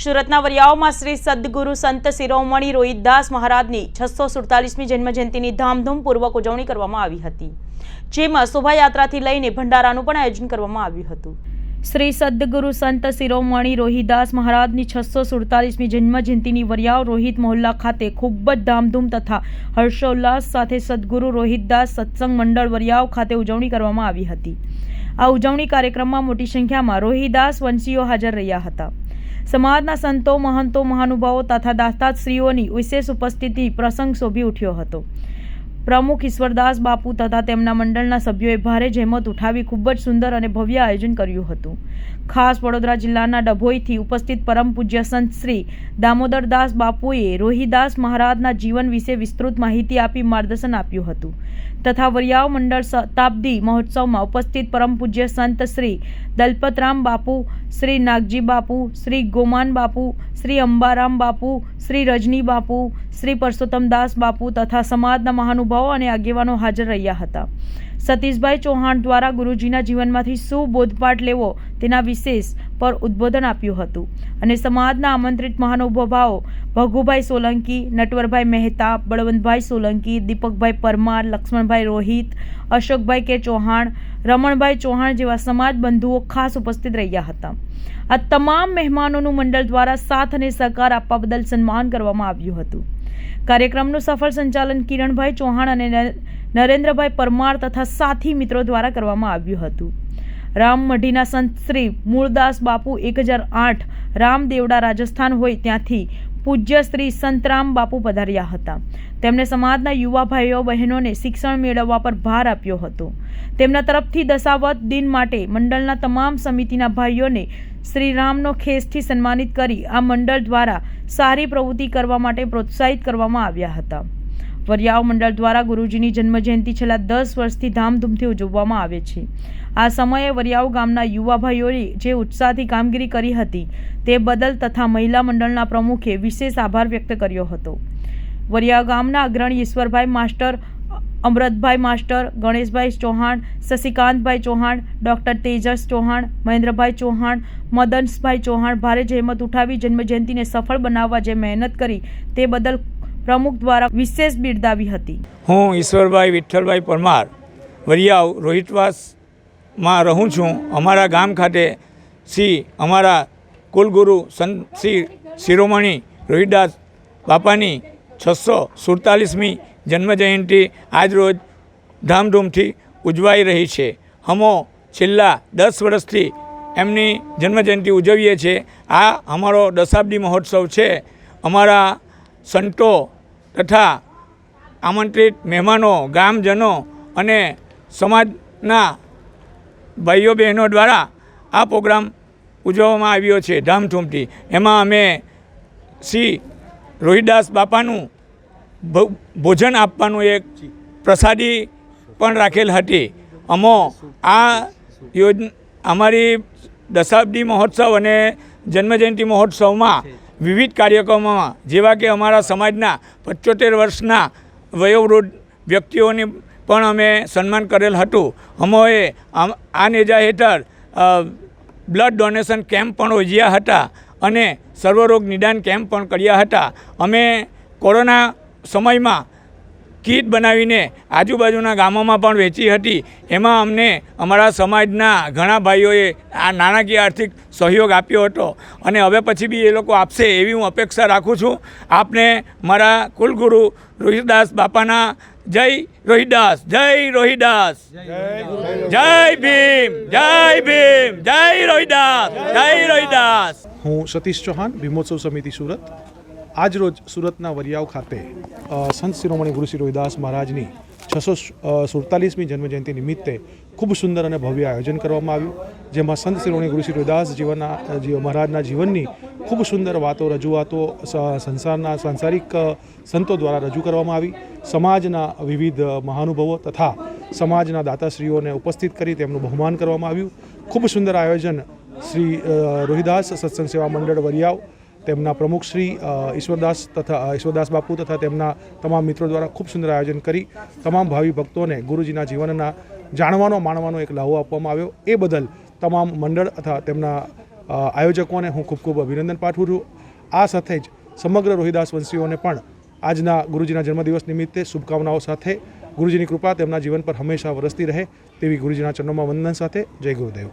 સુરતના વરિયાઓમાં શ્રી સદગુરુ સંત શિરોમણી રોહિતદાસ મહારાજની છસો સુડતાલીસમી જન્મજયંતિની ધામધૂમપૂર્વક ઉજવણી કરવામાં આવી હતી, જેમાં શોભાયાત્રાથી લઈને ભંડારાનું પણ આયોજન કરવામાં આવ્યું હતું. શ્રી સદગુરુ સંત શિરોમણી રોહિદાસ મહારાજની છસો સુડતાલીસમી જન્મજયંતિની વરિયાવ રોહિત મોહલ્લા ખાતે ખૂબ જ ધામધૂમ તથા હર્ષોલ્લાસ સાથે સદગુરુ રોહિતદાસ સત્સંગ મંડળ વરિયાવ ખાતે ઉજવણી કરવામાં આવી હતી. આ ઉજવણી કાર્યક્રમમાં મોટી સંખ્યામાં રોહિદાસ વંશીઓ હાજર રહ્યા હતા. સમાજના સંતો મહંતો મહાનુભાવો તથા દાતાશ્રીઓની વિશેષ ઉપસ્થિતિ પ્રસંગ શોભી ઉઠ્યો હતો. પ્રમુખ ઈશ્વરદાસ બાપુ તથા તેમના મંડળના સભ્યોએ ભારે જહેમત ઉઠાવી ખૂબ જ સુંદર અને ભવ્ય આયોજન કર્યું હતું. ખાસ વડોદરા જિલ્લાના ડભોઈથી ઉપસ્થિત પરમ પૂજ્ય સંત શ્રી દામોદરદાસ બાપુએ રોહિદાસ મહારાજના જીવન વિશે વિસ્તૃત માહિતી આપી માર્ગદર્શન આપ્યું હતું. તથા વરિયાવ મંડળ શતાબ્દી મહોત્સવમાં ઉપસ્થિત પરમ પૂજ્ય સંત શ્રી દલપતરામ બાપુ, શ્રી નાગજી બાપુ, શ્રી ગોમાન બાપુ, શ્રી અંબારામ બાપુ, શ્રી રજની બાપુ, શ્રી પરસોત્તમદાસ બાપુ તથા સમાજના મહાનુભાવો અને આગેવાનો હાજર રહ્યા હતા. સતીશભાઈ ચૌહાણ દ્વારા ગુરુજીના જીવનમાંથી શું બોધપાઠ લેવો તેના વિશેષ પર ઉદ્બોધન આપ્યું હતું અને સમાજના આમંત્રિત મહાનુભાવો ભગુભાઈ સોલંકી, નટવરભાઈ મહેતા, બળવંતભાઈ સોલંકી, દીપકભાઈ પરમાર, લક્ષ્મણભાઈ રોહિત, અશોકભાઈ કે ચૌહાણ, રમણભાઈ ચૌહાણ જેવા સમાજ બંધુઓ ખાસ ઉપસ્થિત રહ્યા હતા. આ તમામ મહેમાનોનું મંડળ દ્વારા સાથ અને સહકાર આપવા બદલ સન્માન કરવામાં આવ્યું હતું. કાર્યક્રમનું સફળ સંચાલન કિરણભાઈ ચૌહાણ અને નરેન્દ્રભાઈ પરમાર તથા સાથી મિત્રો દ્વારા કરવામાં આવ્યું હતું. રામ મઢીના સંત શ્રી મૂળદાસ બાપુ એક હજાર આઠ રામદેવડા રાજસ્થાન હોય ત્યાંથી પૂજ્ય શ્રી સંતરામ બાપુ પધાર્યા હતા. તેમણે સમાજના યુવા ભાઈઓ, બહેનોને શિક્ષણ મેળવવા પર ભાર આપ્યો હતો. તેમના તરફથી દશાવત દિન માટે મંડળના તમામ સમિતિના ભાઈઓને શ્રીરામનો ખેસથી સન્માનિત કરી આ મંડળ દ્વારા સારી પ્રવૃત્તિ કરવા માટે પ્રોત્સાહિત કરવામાં આવ્યા હતા. વરિયાવ મંડળ દ્વારા ગુરુજીની જન્મજયંતિ છેલ્લા દસ વર્ષથી ધામધૂમથી ઉજવવામાં આવે છે. આ સમયે વરિયાવ ગામના યુવા ભાઈઓએ જે ઉત્સાહથી કામગીરી કરી હતી તે બદલ તથા મહિલા મંડળના પ્રમુખે વિશેષ આભાર વ્યક્ત કર્યો હતો. વરિયાવ ગામના અગ્રણી Ishwarbhai master, Amrutbhai master, Ganeshbhai Chauhan, Shashikantbhai Chauhan, doctor Tejas Chauhan, Mahendrabhai Chauhan, Madanasbhai Chauhan ભારે જહેમત ઉઠાવી જન્મજયંતિને સફળ બનાવવા જે મહેનત કરી તે બદલ પ્રમુખ દ્વારા વિશેષ બિરદાવી હતી. હું ઈશ્વરભાઈ વિઠ્ઠલભાઈ પરમાર, વરિયાવ રોહિતવાસમાં રહું છું. અમારા ગામ ખાતે શ્રી અમારા કુલગુરુ સંત શ્રી શિરોમણી રોહિદાસ બાપાની છસો સુડતાલીસમી જન્મજયંતિ આજરોજ ધામધૂમથી ઉજવાઈ રહી છે. હમો છેલ્લા દસ વર્ષથી એમની જન્મજયંતિ ઉજવીએ છીએ. આ અમારો દશાબ્દી મહોત્સવ છે. અમારા સંતો તથા આમંત્રિત મહેમાનો, ગામજનો અને સમાજના ભાઈઓ બહેનો દ્વારા આ પ્રોગ્રામ ઉજવવામાં આવ્યો છે ધામધૂમથી. એમાં અમે શ્રી રોહિદાસ બાપાનું ભોજન આપવાનું એક પ્રસાદી પણ રાખેલ હતી. અમો આ યોજ અમારી દશાબ્દી મહોત્સવ અને જન્મજયંતિ મહોત્સવમાં વિવિધ કાર્યક્રમોમાં, જેવા કે અમારા સમાજના પંચોતેર વર્ષના વયોવૃદ્ધ વ્યક્તિઓની પણ અમે સન્માન કરેલ હતું. અમોએ આ નેજા હેઠળ બ્લડ ડોનેશન કેમ્પ પણ યોજ્યા હતા અને સર્વરોગ નિદાન કેમ્પ પણ કર્યા હતા. અમે કોરોના સમયમાં કીટ બનાવીને આજુબાજુના ગામોમાં પણ વેચી હતી. એમાં અમને અમારા સમાજના ઘણા ભાઈઓએ આ નાણાકીય આર્થિક સહયોગ આપ્યો હતો. અને હવે પછી બી એ લોકો આપશે એવી હું અપેક્ષા રાખું છું. આપને મારા કુલગુરુ રોહિતદાસ બાપાના જય રોહિદાસ જય રોહિદાસ જય ભીમ જય ભીમ, જય રોહિદાસ જય રોહિદાસ હું સતીશ ચૌહાણ, ભીમોત્સવ સમિતિ સુરત. આજ રોજ સુરતના વરિયાવ ખાતે સંત શિરોમણી ગુરુ રોહિદાસ મહારાજની છસો સુડતાલીસમી જન્મજયંતિ નિમિત્તે ખૂબ સુંદર અને ભવ્ય આયોજન કરવામાં આવ્યું, જેમાં સંત શિરોમણી ગુરુ શ્રી રોહિદાસ જીવનના મહારાજના જીવનની ખૂબ સુંદર વાતો, રજૂઆતો સંસારના સાંસારિક સંતો દ્વારા રજૂ કરવામાં આવી. સમાજના વિવિધ મહાનુભવો તથા સમાજના દાતાશ્રીઓને ઉપસ્થિત કરી તેમનું બહુમાન કરવામાં આવ્યું. ખૂબ સુંદર આયોજન શ્રી રોહિદાસ સત્સંગ સેવા મંડળ વરિયાવ તેમના પ્રમુખ શ્રી ઈશ્વરદાસ તથા ઈશ્વરદાસ બાપુ તથા તેમના તમામ મિત્રો દ્વારા ખૂબ સુંદર આયોજન કરી તમામ ભાવિ ભક્તોને ગુરુજીના જીવનના જાણવાનો, માણવાનો એક લાહો આપવામાં આવ્યો. એ બદલ તમામ મંડળ તથા તેમના આયોજકોને હું ખૂબ ખૂબ અભિનંદન પાઠવું છું. આ સાથે જ સમગ્ર રોહિદાસ વંશીઓને પણ આજના ગુરુજીના જન્મદિવસ નિમિત્તે શુભકામનાઓ સાથે ગુરુજીની કૃપા તેમના જીવન પર હંમેશા વરસતી રહે તેવી ગુરુજીના ચરણોમાં વંદન સાથે જય ગુરુદેવ.